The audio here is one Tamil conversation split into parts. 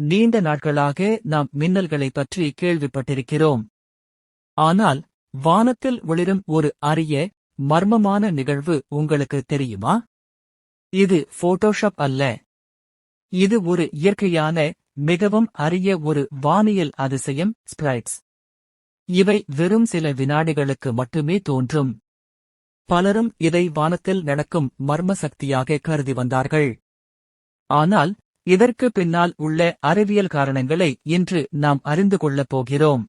நீண்ட நாட்களாக நாம் மின்னல்களைப் பற்றி கேள்விப்பட்டிருக்கிறோம். ஆனால் வானத்தில் ஒளிரும் ஒரு அரிய மர்மமான நிகழ்வு உங்களுக்கு தெரியுமா? இது போட்டோஷாப் அல்ல. இது ஒரு இயற்கையான மிகவும் அரிய ஒரு வானியல் அதிசயம் ஸ்பிரைட்ஸ் இவை வெறும் சில வினாடிகளுக்கு மட்டுமே தோன்றும். பலரும் இதை வானத்தில் நடக்கும் மர்ம சக்தியாக கருதி வந்தார்கள். ஆனால் இதற்கு பின்னால் உள்ள அறிவியல் காரணங்களை இன்று நாம் அறிந்து கொள்ளப் போகிறோம்.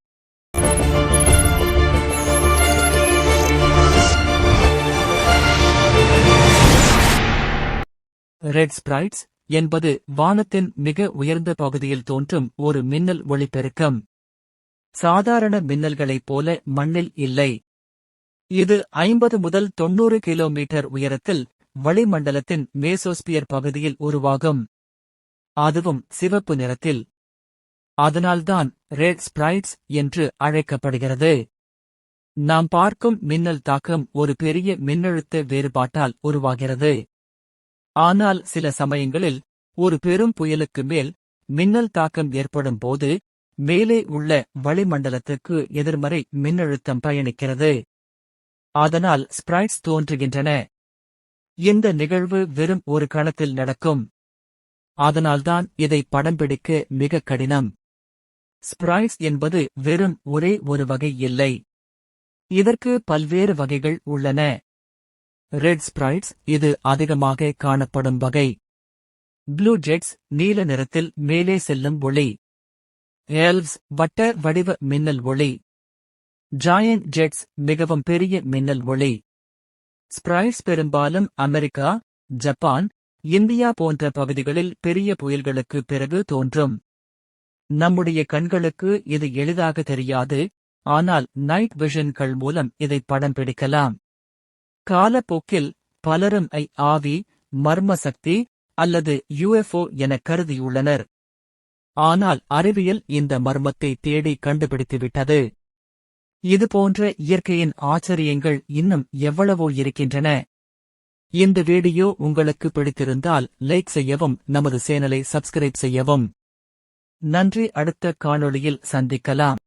ரெட் ஸ்பிரைட்ஸ் என்பது வானத்தின் மிக உயர்ந்த பகுதியில் தோன்றும் ஒரு மின்னல் ஒளிபெருக்கம் சாதாரண மின்னல்களைப் போல மண்ணில் இல்லை. இது ஐம்பது முதல் தொன்னூறு கிலோமீட்டர் உயரத்தில் வளிமண்டலத்தின் மேசோஸ்பியர் பகுதியில் உருவாகும். அதுவும் சிவப்பு நிறத்தில். அதனால்தான் ரெட் ஸ்பிரைட்ஸ் என்று அழைக்கப்படுகிறது. நாம் பார்க்கும் மின்னல் தாக்கம் ஒரு பெரிய மின்னழுத்த வேறுபாட்டால் உருவாகிறது. ஆனால் சில சமயங்களில் ஒரு பெரும் புயலுக்கு மேல் மின்னல் தாக்கம் ஏற்படும் போது மேலே உள்ள வளிமண்டலத்துக்கு எதிர்மறை மின்னழுத்தம் பயணிக்கிறது. அதனால் ஸ்பிரைட்ஸ் தோன்றுகின்றன. இந்த நிகழ்வு வெறும் ஒரு கணத்தில் நடக்கும். அதனால்தான் இதை படம் பிடிக்க மிக கடினம். ஸ்ப்ரைஸ் என்பது வெறும் ஒரே ஒரு வகை இல்லை இதற்கு பல்வேறு வகைகள் உள்ளன. ரெட் ஸ்பிரைட்ஸ் இது அதிகமாக காணப்படும் வகை. ப்ளூ ஜெட்ஸ் நீல நிறத்தில் மேலே செல்லும் ஒளி. எல்வ்ஸ் வட்ட வடிவ மின்னல் ஒளி. ஜாயன் ஜெட்ஸ் மிகவும் பெரிய மின்னல் ஒளி. ஸ்பிரைட்ஸ் பெரும்பாலும் அமெரிக்கா ஜப்பான் இந்தியா போன்ற பகுதிகளில் பெரிய புயல்களுக்கு பிறகு தோன்றும். நம்முடைய கண்களுக்கு இது எளிதாக தெரியாது ஆனால் நைட் விஷன்கள் மூலம் இதை படம் பிடிக்கலாம். காலப்போக்கில் பலரும் ஐ ஆவி மர்ம சக்தி அல்லது யுஎஃப்ஓ என கருதியுள்ளனர். ஆனால் அறிவியல் இந்த மர்மத்தை தேடி கண்டுபிடித்துவிட்டது. இதுபோன்ற இயற்கையின் ஆச்சரியங்கள் இன்னும் எவ்வளவோ இருக்கின்றன. இந்த வீடியோ உங்களுக்கு பிடித்திருந்தால் லைக் செய்யவும் நமது சேனலை சப்ஸ்கிரைப் செய்யவும். நன்றி அடுத்த காணொளியில் சந்திக்கலாம்.